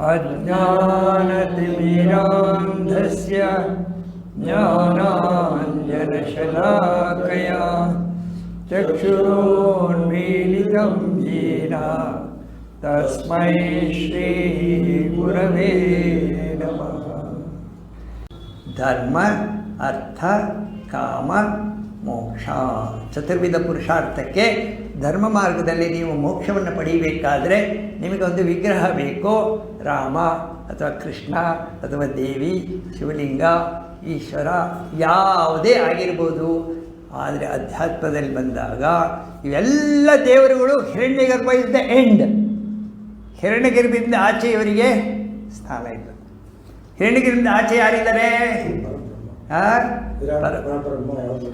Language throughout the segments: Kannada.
अज्ञानतिमिरान्धस्य ज्ञानाञ्जनशलाकया चक्षुरोन्मीलितं येन तस्मै श्रीगुरभे नमः। धर्म अर्थ काम ಮೋಕ್ಷ. ಚತುರ್ವಿಧ ಪುರುಷಾರ್ಥಕ್ಕೆ ಧರ್ಮ ಮಾರ್ಗದಲ್ಲಿ ನೀವು ಮೋಕ್ಷವನ್ನು ಪಡೆಯಬೇಕಾದ್ರೆ ನಿಮಗೊಂದು ವಿಗ್ರಹ ಬೇಕು. ರಾಮ ಅಥವಾ ಕೃಷ್ಣ ಅಥವಾ ದೇವಿ, ಶಿವಲಿಂಗ, ಈಶ್ವರ, ಯಾವುದೇ ಆಗಿರ್ಬೋದು. ಆದರೆ ಅಧ್ಯಾತ್ಮದಲ್ಲಿ ಬಂದಾಗ ಇವೆಲ್ಲ ದೇವರುಗಳು ಹಿರಣ್ಯಗರ್ಭ ಇಸ್ ದ ಎಂಡ್ ಹಿರಣ್ಯಗರ್ಭದಿಂದ ಆಚೆ ಇವರಿಗೆ ಸ್ಥಾನ ಇಲ್ಲ ಹಿರಣ್ಯಗಿರಿಂದ ಆಚೆ ಯಾರಿದ್ದಾರೆ? ಆ? ಪರ-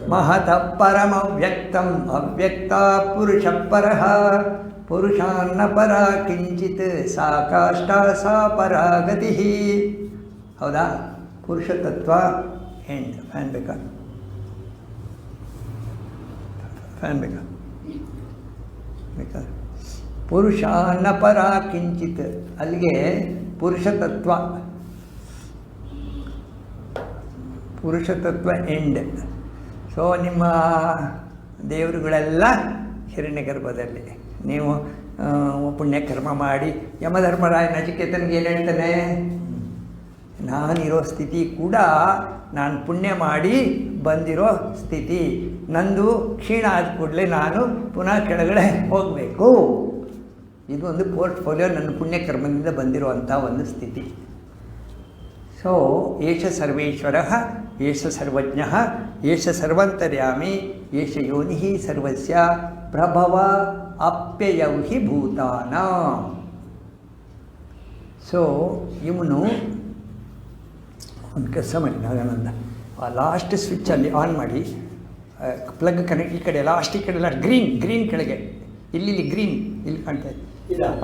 ಮಹತಃ ಪರಮವ್ಯಕ್ತಂ ಅವ್ಯಕ್ತ ಪುರುಷ ಪರಃ ಪುರುಷಾನ್ನ ಪರ ಕಿಂಚಿತ್ ಸಾ ಕಾಷ್ಟ ಸಾ ಪರಾಗತಿ ಹೌದಾ? ಪುರುಷ ತತ್ವ ಎಂಡ್ ಫ್ಯಾನ್ ಬೇಕಾ? ಫ್ಯಾನ್ ಬೇಕಾ? ಬೇಕಾ? ಪುರುಷ ನ ಪರ ಕಿಂಚಿತ್ ಅಲ್ಲಿಗೆ ಪುರುಷ ತತ್ವ ಪುರುಷ ತತ್ವ ಎಂಡ್ ಸೊ ನಿಮ್ಮ ದೇವರುಗಳೆಲ್ಲ ಹಿರಣ್ಯ ಗರ್ಭದಲ್ಲಿ. ನೀವು ಪುಣ್ಯಕರ್ಮ ಮಾಡಿ ಯಮಧರ್ಮರಾಯ ನಚಿಕೇತನಿಗೆ ಏನು ಹೇಳ್ತಾನೆ? ನಾನಿರೋ ಸ್ಥಿತಿ ಕೂಡ ನಾನು ಪುಣ್ಯ ಮಾಡಿ ಬಂದಿರೋ ಸ್ಥಿತಿ. ನಂದು ಕ್ಷೀಣ ಆದ ಕೂಡಲೇ ನಾನು ಪುನಃ ಕೆಳಗಡೆ ಹೋಗಬೇಕು. ಇದು ಒಂದು ಪೋರ್ಟ್ಫೋಲಿಯೋ ನನ್ನ ಪುಣ್ಯಕರ್ಮದಿಂದ ಬಂದಿರುವಂಥ ಒಂದು ಸ್ಥಿತಿ. ಸೊ ಏಷ ಸರ್ವೇಶ್ವರ ಏಷ ಸರ್ವಜ್ಞ ಏಷ ಸರ್ವಂತರ್ಯಾಮಿ ಏಷ ಯೋನಿ ಸರ್ವಸ್ಯ ಪ್ರಭವ ಅಪ್ಯಯೌ ಹಿ ಭೂತಾನ. ಸೊ ಇವನು ಒಂದು ಕೆಲಸ ಮಾಡಿ ನಾಗಾನಂದ ಆ ಲಾಸ್ಟ್ ಸ್ವಿಚ್ಚಲ್ಲಿ ಆನ್ ಮಾಡಿ ಪ್ಲಗ್ ಕನೆಕ್ಟ್ ಈ ಕಡೆ ಲಾಸ್ಟ್ ಈ ಕಡೆ ಎಲ್ಲ ಗ್ರೀನ್ ಗ್ರೀನ್ ಕೆಳಗೆ. ಇಲ್ಲಿ ಇಲ್ಲಿ ಗ್ರೀನ್ ಇಲ್ಲಿ ಕಾಣ್ತಾ ಇದೆ.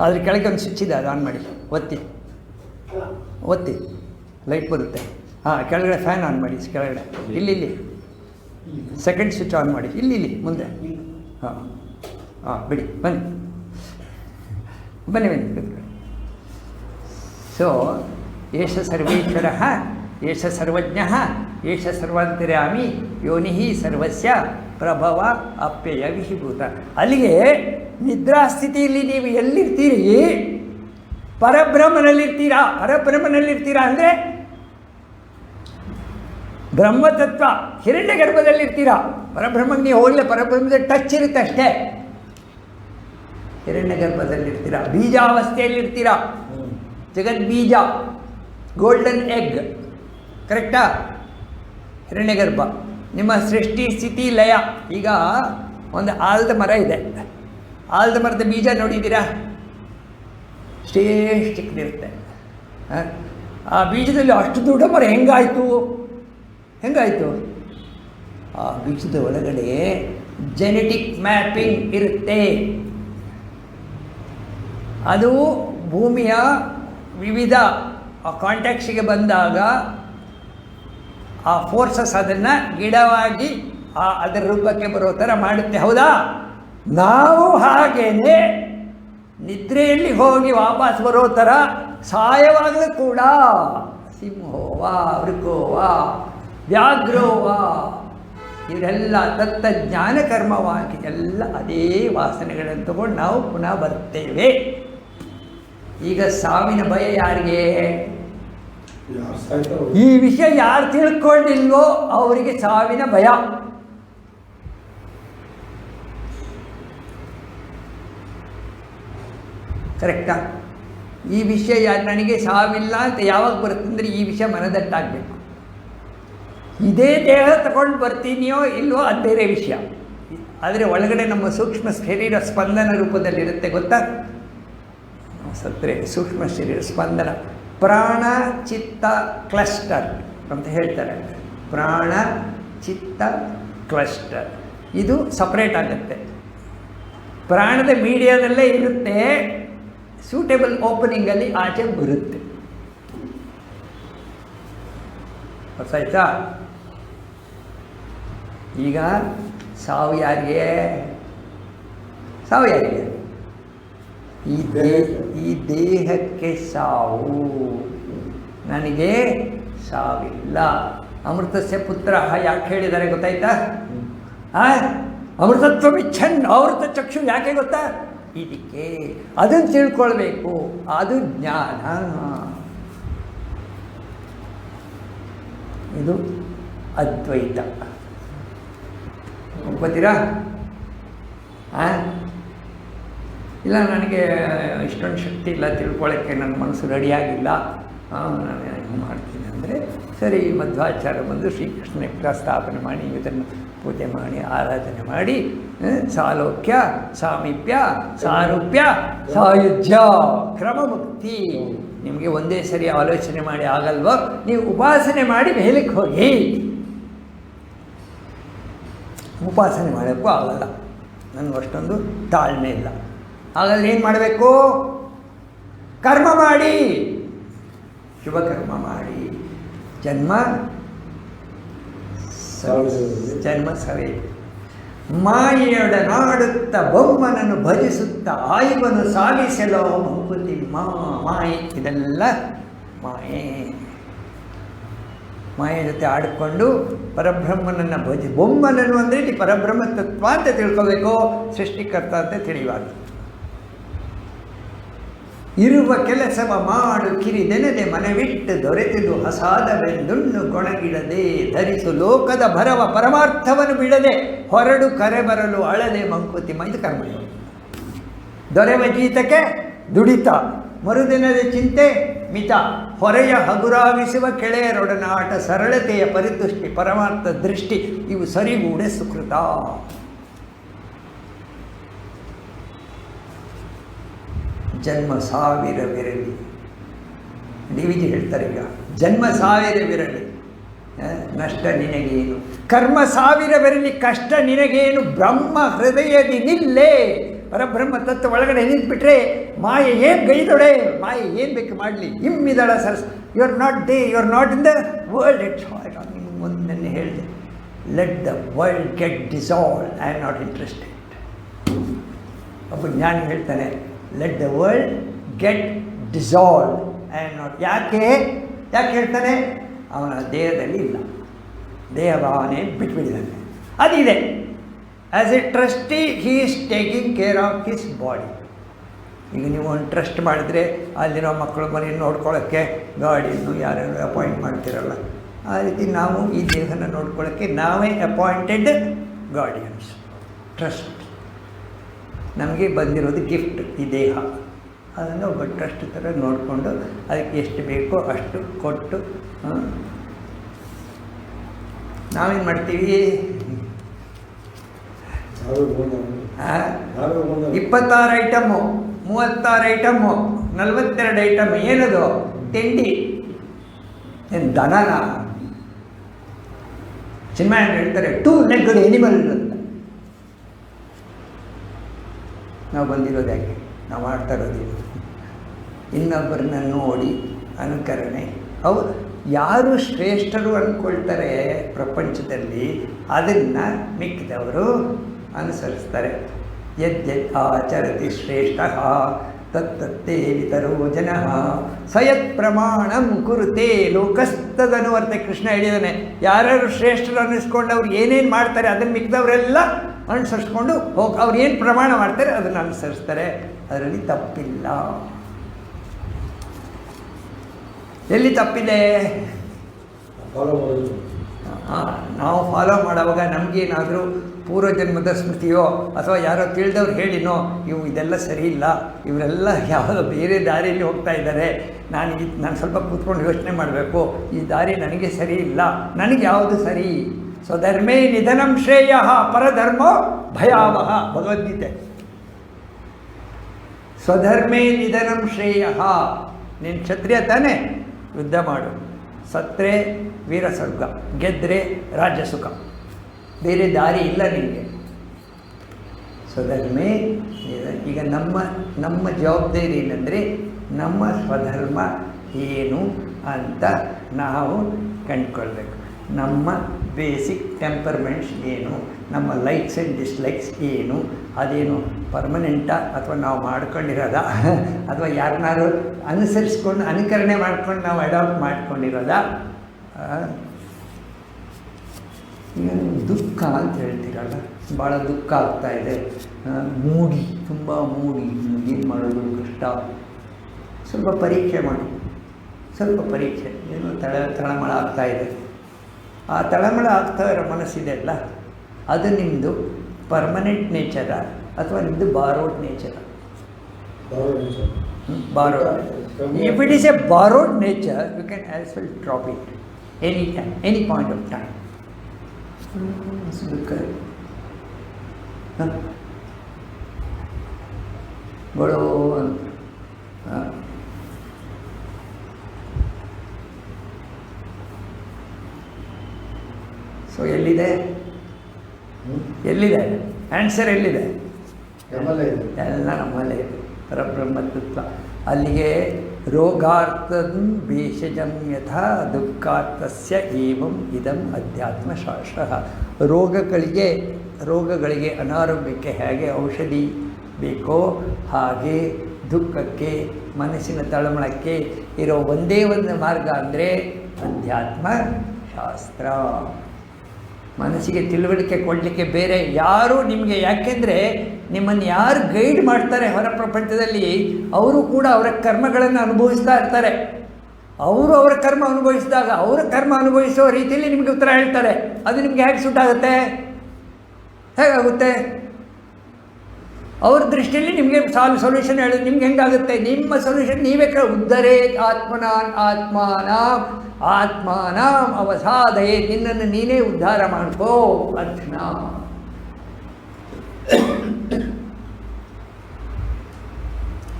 ಅದ್ರ ಕೆಳಗೆ ಒಂದು ಸ್ವಿಚ್ ಇದೆ ಅದು ಆನ್ ಮಾಡಿ. ಒತ್ತಿ. ಒತ್ತಿ. ಲೈಟ್ ಬರುತ್ತೆ. ಹಾಂ, ಕೆಳಗಡೆ ಫ್ಯಾನ್ ಆನ್ ಮಾಡಿ, ಕೆಳಗಡೆ. ಇಲ್ಲಿ ಇಲ್ಲಿ. ಸೆಕೆಂಡ್ ಸ್ವಿಚ್ ಆನ್ ಮಾಡಿ. ಇಲ್ಲಿ ಇಲ್ಲಿ, ಮುಂದೆ. ಹಾಂ ಹಾಂ, ಬಿಡಿ, ಬನ್ನಿ. ಬನ್ನಿ ಬನ್ನಿ ಸೊ ಏಷ ಸರ್ವೇಶ್ವರ, ಏಷ ಸರ್ವಜ್ಞ, ಏಷ ಸರ್ವಾಂತರ್ಯಾಮಿ, ಯೋನಿ ಸರ್ವಸ್ಯ, ಪ್ರಭವ ಅಪ್ಯಯ ವಿಹಿಭೂತ. ಅಲ್ಲಿಗೆ ನಿದ್ರಾಸ್ಥಿತಿಯಲ್ಲಿ ನೀವು ಎಲ್ಲಿರ್ತೀರಿ? ಪರಬ್ರಹ್ಮನಲ್ಲಿರ್ತೀರಾ? ಪರಬ್ರಹ್ಮನಲ್ಲಿರ್ತೀರಾ ಅಂದರೆ ಬ್ರಹ್ಮತತ್ವ ಹಿರಣ್ಯ ಗರ್ಭದಲ್ಲಿರ್ತೀರಾ. ಪರಬ್ರಹ್ಮಗೆ ನೀವು ಹೋಗಲೇ, ಪರಬ್ರಹ್ಮದ ಟಚ್ ಇರುತ್ತೆ ಅಷ್ಟೇ. ಹಿರಣ್ಯ ಗರ್ಭದಲ್ಲಿರ್ತೀರಾ. ಬೀಜಾವಸ್ಥೆಯಲ್ಲಿರ್ತೀರಾ. ಜಗದ್ಬೀಜ ಗೋಲ್ಡನ್ ಎಗ್ ಕರೆಕ್ಟಾ ಹಿರಣ್ಯಗರ್ಭ ನಿಮ್ಮ ಸೃಷ್ಟಿ, ಸ್ಥಿತಿ, ಲಯ. ಈಗ ಒಂದು ಆಲದ ಮರ ಇದೆ. ಆಲದ ಮರದ ಬೀಜ ನೋಡಿದ್ದೀರಾ? ಅಷ್ಟೇ ಚಿಕ್ಕದಿರುತ್ತೆ? ಆ ಬೀಜದಲ್ಲಿ ಅಷ್ಟು ದೊಡ್ಡ ಮರ ಹೆಂಗಾಯಿತು? ಹೆಂಗಾಯಿತು? ಆ ಬೀಜದ ಒಳಗಡೆ ಜೆನೆಟಿಕ್ ಮ್ಯಾಪಿಂಗ್ ಇರುತ್ತೆ. ಅದು ಭೂಮಿಯ ವಿವಿಧ ಕಾಂಟ್ಯಾಕ್ಟ್ಸಿಗೆ ಬಂದಾಗ ಆ ಫೋರ್ಸಸ್ ಅದನ್ನು ಗಿಡವಾಗಿ, ಆ ಅದರ ರೂಪಕ್ಕೆ ಬರೋ ಥರ ಮಾಡುತ್ತೆ. ಹೌದಾ? ನಾವು ಹಾಗೇನೆ ನಿದ್ರೆಯಲ್ಲಿ ಹೋಗಿ ವಾಪಸ್ ಬರೋ ಥರ ಸಹಾಯವಾಗಲೂ ಕೂಡ ಸಿಂಹೋವಾ ವೃಕೋವಾ ವ್ಯಾಘ್ರೋವಾ. ಇದೆಲ್ಲ ದತ್ತ ಜ್ಞಾನ ಕರ್ಮವಾಗಿ ಎಲ್ಲ ಅದೇ ವಾಸನೆಗಳನ್ನು ತಗೊಂಡು ನಾವು ಪುನಃ ಬರ್ತೇವೆ. ಈಗ ಸಾವಿನ ಭಯ ಯಾರಿಗೆ? ಈ ವಿಷಯ ಯಾರು ತಿಳ್ಕೊಂಡಿಲ್ವೋ ಅವರಿಗೆ ಸಾವಿನ ಭಯ. ಕರೆಕ್ಟಾ? ಈ ವಿಷಯ ನನಗೆ ಸಾವಿಲ್ಲ ಅಂತ ಯಾವಾಗ ಬರುತ್ತೆ ಅಂದರೆ ಈ ವಿಷಯ ಮನದಟ್ಟಾಗಬೇಕು. ಇದೇ ದೇಹ ತಗೊಂಡು ಬರ್ತೀನಿಯೋ ಇಲ್ವೋ ಅದು ಬೇರೆ ವಿಷಯ. ಆದರೆ ಒಳಗಡೆ ನಮ್ಮ ಸೂಕ್ಷ್ಮ ಶರೀರ ಸ್ಪಂದನ ರೂಪದಲ್ಲಿರುತ್ತೆ, ಗೊತ್ತಾ? ಸತ್ರೆ, ಸೂಕ್ಷ್ಮ ಶರೀರ ಸ್ಪಂದನ. ಪ್ರಾಣ, ಚಿತ್ತ, ಕ್ಲಸ್ಟರ್ ಅಂತ ಹೇಳ್ತಾರೆ. ಪ್ರಾಣ, ಚಿತ್ತ, ಕ್ಲಸ್ಟರ್. ಇದು ಸಪ್ರೇಟ್ ಆಗುತ್ತೆ. ಪ್ರಾಣದ ಮೀಡಿಯಾದಲ್ಲೇ ಇರುತ್ತೆ, ಸೂಟೇಬಲ್ ಓಪನಿಂಗಲ್ಲಿ ಆಚೆ ಬರುತ್ತೆ. ಗೊತ್ತಾಯ್ತಾ ಈಗ ಸಾವು ಯಾರಿಗೆ ಸಾವು ಯಾರಿಗೆ ಈ ದೇ, ಈ ದೇಹಕ್ಕೆ ಸಾವು. ನನಗೆ ಸಾವಿಲ್ಲ. ಅಮೃತಸ್ಯ ಪುತ್ರ ಯಾಕೆ ಹೇಳಿದ್ದಾರೆ ಗೊತ್ತಾಯ್ತಾ? ಆ ಅಮೃತತ್ವ ಇಚ್ಛನ್ ಅಮೃತ ಚಕ್ಷು ಯಾಕೆ ಗೊತ್ತಾ? ಇದಕ್ಕೆ ಅದನ್ನು ತಿಳ್ಕೊಳ್ಬೇಕು. ಅದು ಜ್ಞಾನ. ಇದು ಅದ್ವೈತ. ಒಪ್ಕೋತೀರಾ? ಆ? ಇಲ್ಲ, ನನಗೆ ಇಷ್ಟೊಂದು ಶಕ್ತಿ ಇಲ್ಲ ತಿಳ್ಕೊಳ್ಳೋಕ್ಕೆ ನನ್ನ ಮನಸ್ಸು ರೆಡಿಯಾಗಿಲ್ಲ. ನಾನು ಏನು ಮಾಡ್ತೀನಿ ಅಂದರೆ, ಸರಿ, ಮಧ್ವಾಚಾರ್ಯ ಬಂದು ಶ್ರೀಕೃಷ್ಣ ಪ್ರಸ್ಥಾಪನೆ ಸ್ಥಾಪನೆ ಮಾಡಿ, ಇದನ್ನು ಪೂಜೆ ಮಾಡಿ, ಆರಾಧನೆ ಮಾಡಿ ಸಾಲೋಕ್ಯ, ಸಾಮೀಪ್ಯ, ಸಾರೂಪ್ಯ, ಸಾಯುಜ್ಯ, ಕ್ರಮಮುಕ್ತಿ. ನಿಮಗೆ ಒಂದೇ ಸರಿ ಆಲೋಚನೆ ಮಾಡಿ ಆಗಲ್ವೋ? ನೀವು ಉಪಾಸನೆ ಮಾಡಿ ಮೇಲಕ್ಕೆ ಹೋಗಿ. ಉಪಾಸನೆ ಮಾಡೋಕ್ಕೂ ಆಗಲ್ಲ. ನನಗೆ ಅಷ್ಟೊಂದು ತಾಳ್ಮೆ ಇಲ್ಲ. ಹಾಗಾದ್ರೆ ಏನು ಮಾಡಬೇಕು? ಕರ್ಮ ಮಾಡಿ. ಶುಭ ಕರ್ಮ ಮಾಡಿ. ಜನ್ಮ ಜನ್ಮ ಸವೆ ಮಾಯೆಯೊಡನಾಡುತ್ತ ಬೊಮ್ಮನನ್ನು ಭಜಿಸುತ್ತ ಆಯುವನು ಸಾಗಿಸಲೋ ಮಂಕುತಿ ಮಾ ಮಾಯೆ ಇದೆಲ್ಲ ಮಾಯೆ. ಮಾಯೆ ಜೊತೆ ಆಡಿಕೊಂಡು ಪರಬ್ರಹ್ಮನನ್ನು ಭಜಿ, ಬೊಮ್ಮನನ್ನು ಅಂದರೆ ಇಲ್ಲಿ ಪರಬ್ರಹ್ಮ ತತ್ವ ಅಂತ ತಿಳ್ಕೋಬೇಕು, ಸೃಷ್ಟಿಕರ್ತ ಅಂತ ತಿಳಿಬಾರ್ದು ಇರುವ ಕೆಲಸವ ಮಾಡು, ಕಿರಿ ನೆನೆದೆ ಮನವಿಟ್ಟು ದೊರೆತಿದು ಹಸಾದವೆಂದುಣ್ಣು ಗೊಣಗಿಡದೆ, ಧರಿಸು ಲೋಕದ ಭರವ ಪರಮಾರ್ಥವನ್ನು ಬಿಡದೆ, ಹೊರಡು ಕರೆ ಬರಲು ಅಳದೆ ಮಂಕುತಿಮ್ಮ ಇದು ಕರ್ಮಯೋಗ. ದೊರೆವ ಜೀತಕ್ಕೆ ದುಡಿತ. ಮರುದಿನದ ಚಿಂತೆ ಮಿತ. ಹೊರೆಯ ಹಗುರಾವಿಸುವ ಕೆಳೆಯರೊಡನಾಟ, ಸರಳತೆಯ ಪರಿತುಷ್ಟಿ, ಪರಮಾರ್ಥ ದೃಷ್ಟಿ, ಇವು ಸರಿಗೂಡೆ ಸುಕೃತ. ಜನ್ಮ ಸಾವಿರವಿರಲಿ. ಡಿ ವಿ ಜಿ ಹೇಳ್ತಾರೆ ಈಗ, ಜನ್ಮ ಸಾವಿರವಿರಲಿ. ನಷ್ಟ ನಿನಗೇನು? ಕರ್ಮ ಸಾವಿರವಿರಲಿ, ಕಷ್ಟ ನಿನಗೇನು? ಬ್ರಹ್ಮ ಹೃದಯದಿ ನಿಲ್ಲೇ. ಪರಬ್ರಹ್ಮ ತತ್ವ ಒಳಗಡೆ ನಿಂತ್ಬಿಟ್ರೆ ಮಾಯೆ ಏನು ಗೈದೊಡೆ ಮಾಯೆ ಏನು ಬೇಕು ಮಾಡಲಿ. ಇಮ್ಮಿದಳ sirs you are not there you are not in the world it's ನಿಮ್ಗೆ ಮುಂದೆ ಹೇಳಿದೆ. Let the world get dissolve I am not interested ಒಬ್ಬ ಜ್ಞಾನಿ ಹೇಳ್ತಾನೆ let the world get dissolve and not ಯಾಕೆ? ಯಾಕೆ ಹೇಳ್ತಾನೆ? ಅವನ ದೇಹದಲ್ಲಿ ಇಲ್ಲ. ದೇಹ ಭಾವನೆ ಬಿಟ್ಬಿಟ್ಟಿದ್ದಾನೆ. ಅದಿದೆ. As a trustee he is taking care of his body ಈಗ ನೀವು ಒಂದು ಟ್ರಸ್ಟ್ ಮಾಡಿದರೆ ಅಲ್ಲಿರೋ ಮಕ್ಕಳು ಮನೆ ನೋಡ್ಕೊಳ್ಳೋಕ್ಕೆ ಗಾಡಿಯನ್ನು ಯಾರನ್ನು ಅಪಾಯಿಂಟ್ ಮಾಡ್ತಿರಲ್ಲ. ಆ ರೀತಿ ನಾವು ಈ ದೇಹನ ನೋಡ್ಕೊಳ್ಳೋಕ್ಕೆ ನಾವೇ ಅಪಾಯಿಂಟೆಡ್ ಗಾರ್ಡಿಯನ್ಸ್ ಟ್ರಸ್ಟ್ ನಮಗೆ ಬಂದಿರೋದು ಗಿಫ್ಟ್ ಈ ದೇಹ. ಅದನ್ನು ಒಬ್ಬ ಟ್ರಸ್ಟ್ ಥರ ನೋಡಿಕೊಂಡು ಅದಕ್ಕೆ ಎಷ್ಟು ಬೇಕೋ ಅಷ್ಟು ಕೊಟ್ಟು ನಾವೇನು ಮಾಡ್ತೀವಿ? ಇಪ್ಪತ್ತಾರು ಐಟಮ್ಮು ಮೂವತ್ತಾರು ಐಟಮ್ಮು ನಲವತ್ತೆರಡು ಐಟಮ್ ಏನದು? ತಿಂಡಿ. ಏನು ದನನ? ಸಿನಿಮಾ ಹೇಳ್ತಾರೆ, ಟೂ ಲೆಗ್ಡ್ ಎನಿಮಲ್ ಅಂತ. ನಾವು ಬಂದಿರೋದು ಯಾಕೆ? ನಾವು ಮಾಡ್ತಾ ಇರೋದು. ಇನ್ನೊಬ್ಬರನ್ನ ನೋಡಿ ಅನುಕರಣೆ. ಅವು ಯಾರು ಶ್ರೇಷ್ಠರು ಅಂದ್ಕೊಳ್ತಾರೆ ಪ್ರಪಂಚದಲ್ಲಿ, ಅದನ್ನು ಮಿಕ್ಕಿದವರು ಅನುಸರಿಸ್ತಾರೆ. ಯದ್ಯದ್ ಆಚರತಿ ಶ್ರೇಷ್ಠ ತತ್ತತ್ತೇ ವಿತರೋ ಜನ ಸಯತ್ ಪ್ರಮಾಣಂ ಕುರುತೆ ಲೋಕಸ್ತದನುವರ್ತೆ ಕೃಷ್ಣ ಹೇಳಿದಾನೆ ಯಾರ್ಯಾರು ಶ್ರೇಷ್ಠರು ಅನ್ನಿಸ್ಕೊಂಡು ಅವ್ರು ಏನೇನು ಮಾಡ್ತಾರೆ ಅದನ್ನು ಮಿಕ್ಕಿದವರೆಲ್ಲ ಅನುಸರಿಸ್ಕೊಂಡು ಹೋಗಿ ಅವ್ರು ಏನು ಪ್ರಮಾಣ ಮಾಡ್ತಾರೆ ಅದನ್ನು ಅನುಸರಿಸ್ತಾರೆ. ಅದರಲ್ಲಿ ತಪ್ಪಿಲ್ಲ. ಎಲ್ಲಿ ತಪ್ಪಿದೆ? ನಾವು ಫಾಲೋ ಮಾಡುವಾಗ ನಮಗೇನಾದರೂ ಪೂರ್ವಜನ್ಮದ ಸ್ಮೃತಿಯೋ ಅಥವಾ ಯಾರೋ ತಿಳಿದವ್ರು ಹೇಳಿನೋ, ಇವು ಇದೆಲ್ಲ ಸರಿ ಇಲ್ಲ ಇವರೆಲ್ಲ ಯಾವುದೋ ಬೇರೆ ದಾರಿಯಲ್ಲಿ ಹೋಗ್ತಾ ಇದ್ದಾರೆ. ನಾನು ನಾನು ಸ್ವಲ್ಪ ಕೂತ್ಕೊಂಡು ಯೋಚನೆ ಮಾಡಬೇಕು. ಈ ದಾರಿ ನನಗೆ ಸರಿ ಇಲ್ಲ ನನಗೆ ಯಾವುದು ಸರಿ? ಸ್ವಧರ್ಮೇ ನಿಧನಂ ಶ್ರೇಯ ಪರಧರ್ಮೋ ಭಯಾವಹ. ಭಗವದ್ಗೀತೆ. ಸ್ವಧರ್ಮೇ ನಿಧನಂ ಶ್ರೇಯ. ನೀನು ಕ್ಷತ್ರಿಯ ತಾನೇ? ಯುದ್ಧ ಮಾಡು. ಸತ್ರೆ ವೀರ ಸ್ವರ್ಗ ಗೆದ್ರೆ ರಾಜ್ಯ ಸುಖ ಬೇರೆ ದಾರಿ ಇಲ್ಲ ನಿಮಗೆ. ಸೊ ಧರ್ಮೇ ಈಗ ನಮ್ಮ ನಮ್ಮ ಜವಾಬ್ದಾರಿ ಏನಂದರೆ, ನಮ್ಮ ಸ್ವಧರ್ಮ ಏನು ಅಂತ ನಾವು ಕಂಡುಕೊಳ್ಬೇಕು. ನಮ್ಮ ಬೇಸಿಕ್ ಟೆಂಪರ್ಮೆಂಟ್ಸ್ ಏನು, ನಮ್ಮ ಲೈಕ್ಸ್ ಆ್ಯಂಡ್ ಡಿಸ್ಲೈಕ್ಸ್ ಏನು, ಅದೇನು ಪರ್ಮನೆಂಟಾ ಅಥವಾ ನಾವು ಮಾಡ್ಕೊಂಡಿರೋದ? ಅಥವಾ ಯಾರನ್ನಾರು ಅನುಸರಿಸ್ಕೊಂಡು, ಅನುಕರಣೆ ಮಾಡ್ಕೊಂಡು ನಾವು ಅಡಾಪ್ಟ್ ಮಾಡ್ಕೊಂಡಿರೋದ? ದುಃಖ ಅಂತ ಹೇಳ್ತೀರಲ್ಲ ಭಾಳ ದುಃಖ ಆಗ್ತಾ ಇದೆ. ಮೂಡಿ ತುಂಬ ಮೂಡಿ. ಏನು ಮಾಡೋದು? ಕಷ್ಟ. ಸ್ವಲ್ಪ ಪರೀಕ್ಷೆ ಮಾಡಿ. ಸ್ವಲ್ಪ ಪರೀಕ್ಷೆ. ಏನು ತಳ ತಳಮಳ ಆಗ್ತಾ ಇದೆ. ಆ ತಳಮಳ ಆಗ್ತಾ ಇರೋ ಮನಸ್ಸಿದೆ ಅಲ್ಲ? ಅದು ನಿಮ್ಮದು ಪರ್ಮನೆಂಟ್ ನೇಚರ ಅಥವಾ ನಿಮ್ಮದು borrowed nature. Borrowed if it is a borrowed nature you can as well drop it any time any point of time ಹ? ಗೊಳೋ ಅಂತ. ಸೊ ಎಲ್ಲಿದೆ? ಎಲ್ಲಿದೆ? ಆನ್ಸರ್ ಎಲ್ಲಿದೆ? ಎಲ್ಲ ನಮ್ಮಲ್ಲೇ ಇದೆ. ಪರಬ್ರಹ್ಮತ್ವ ಅಲ್ಲಿಗೆ ರೋಗಾರ್ಥಂ ಭೇಷಜಂ ಯಥಾ ದುಃಖಾರ್ಥಸ್ಯ ಏವಂ ಇದಂ ಅಧ್ಯಾತ್ಮಶಾಸ್ತ್ರ ರೋಗಗಳಿಗೆ ರೋಗಗಳಿಗೆ ಅನಾರೋಗ್ಯಕ್ಕೆ ಹೇಗೆ ಔಷಧಿ ಬೇಕೋ ಹಾಗೆ ದುಃಖಕ್ಕೆ, ಮನಸ್ಸಿನ ತಳಮಳಕ್ಕೆ ಇರೋ ಒಂದೇ ಒಂದು ಮಾರ್ಗ ಅಂದರೆ ಅಧ್ಯಾತ್ಮ ಶಾಸ್ತ್ರ ಮನಸ್ಸಿಗೆ ತಿಳುವಳಿಕೆ ಕೊಡಲಿಕ್ಕೆ ಬೇರೆ ಯಾರೂ ನಿಮಗೆ ಯಾಕೆಂದರೆ ನಿಮ್ಮನ್ನು ಯಾರು ಗೈಡ್ ಮಾಡ್ತಾರೆ ಹೊರ ಪ್ರಪಂಚದಲ್ಲಿ, ಅವರು ಕೂಡ ಅವರ ಕರ್ಮಗಳನ್ನು ಅನುಭವಿಸ್ತಾ ಇರ್ತಾರೆ. ಅವರು ಅವರ ಕರ್ಮ ಅನುಭವಿಸಿದಾಗ ಅವರ ಕರ್ಮ ಅನುಭವಿಸೋ ರೀತಿಯಲ್ಲಿ ನಿಮಗೆ ಉತ್ತರ ಹೇಳ್ತಾರೆ. ಅದು ನಿಮಗೆ ಹೇಗೆ ಸುಟ್ಟಾಗುತ್ತೆ ಹೇಗಾಗುತ್ತೆ? ಅವ್ರ ದೃಷ್ಟಿಯಲ್ಲಿ ನಿಮಗೆ ಸಾಲ್ ಸೊಲ್ಯೂಷನ್ ಹೇಳಿ, ನಿಮ್ಗೆ ಹೆಂಗಾಗುತ್ತೆ? ನಿಮ್ಮ ಸೊಲ್ಯೂಷನ್ ನೀವೇ ಕೇಳ ಉದ್ಧರೇ ಆತ್ಮನಾನ್ ಆತ್ಮಾನ ಆತ್ಮಾನ ಅವಸಾದಯೇ, ನಿನ್ನನ್ನು ನೀನೇ ಉದ್ಧಾರ ಮಾಡ್ಕೋ, ಅರ್ಜುನ.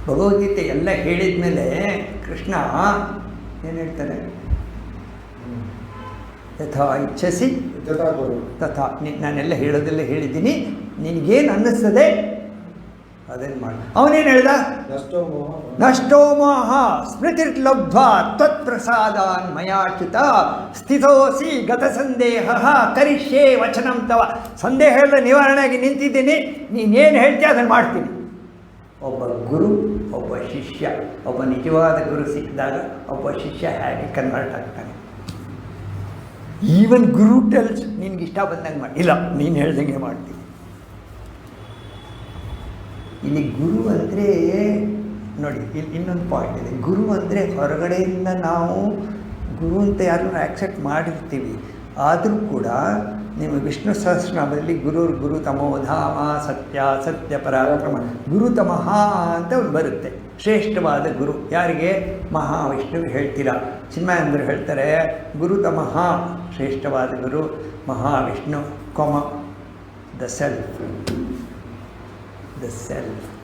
ಭಗವದ್ಗೀತೆ ಎಲ್ಲ ಹೇಳಿದ ಮೇಲೆ ಕೃಷ್ಣ ಏನು ಹೇಳ್ತಾರೆ ಯಥಾ ಇಚ್ಛಿಸಿ ತಥಾ. ನಾನೆಲ್ಲ ಹೇಳೋದೆಲ್ಲ ಹೇಳಿದ್ದೀನಿ. ನಿನಗೇನು ಅನ್ನಿಸ್ತದೆ ಅದೇನು ಮಾಡ. ಅವನೇನು ಹೇಳ್ದ? ನಷ್ಟೋ ಮೋಹ ನಷ್ಟೋ ಮೋಹ ಸ್ಮೃತಿರ್ಲಬ್ಧ್ವ ತ್ವತ್ಪ್ರಸಾದಾನ್ ಮಯಾಚ್ಯುತ. ಸ್ಥಿತೋಸಿ ಗತ ಸಂದೇಹ ಕರಿಷ್ಯೇ ವಚನಂ ತವ. ಸಂದೇಹ ಎಲ್ಲ ನಿವಾರಣೆಯಾಗಿ ನಿಂತಿದ್ದೀನಿ. ನೀನೇನು ಹೇಳ್ತೀಯ ಅದನ್ನು ಮಾಡ್ತೀನಿ. ಒಬ್ಬ ಗುರು, ಒಬ್ಬ ಶಿಷ್ಯ. ಒಬ್ಬ ನಿಜವಾದ ಗುರು ಸಿಕ್ಕಿದಾಗ ಒಬ್ಬ ಶಿಷ್ಯ ಹೇಗೆ ಕನ್ವರ್ಟ್ ಆಗ್ತಾನೆ? ಈವನ್ ಗುರು ಟೆಲ್ಸ್ ನಿನ್ಗೆ ಇಷ್ಟ ಬಂದಂಗೆ ಮಾಡಿ. ಇಲ್ಲ, ನೀನು ಹೇಳ್ದಂಗೆ ಮಾಡ್ತೀನಿ ಇಲ್ಲಿ ಗುರು ಅಂದರೆ, ನೋಡಿ, ಇಲ್ಲಿ ಇನ್ನೊಂದು ಪಾಯಿಂಟ್ ಇದೆ. ಗುರು ಅಂದರೆ ಹೊರಗಡೆಯಿಂದ ನಾವು ಗುರು ಅಂತ ಯಾರನ್ನ ಆಕ್ಸೆಪ್ಟ್ ಮಾಡಿರ್ತೀವಿ. ಆದರೂ ಕೂಡ ನಿಮ್ಮ ವಿಷ್ಣು ಸಹಸ್ರನಾಮದಲ್ಲಿ ಗುರುರ್ ಗುರು ತಮೋಧಾಮ ಸತ್ಯ ಸತ್ಯ ಪರಾಕ್ರಮ ಗುರು ತಮಃ ಅಂತ ಬರುತ್ತೆ. ಶ್ರೇಷ್ಠವಾದ ಗುರು. ಯಾರಿಗೆ? ಮಹಾವಿಷ್ಣುವಿಗೆ ಹೇಳ್ತೀರಾ. ಚಿನ್ಮಯಂದರು ಹೇಳ್ತಾರೆ, ಗುರು ತಮಃ. ಶ್ರೇಷ್ಠವಾದ ಗುರು Mahavishnu. ಕೊಮ. The self. The self.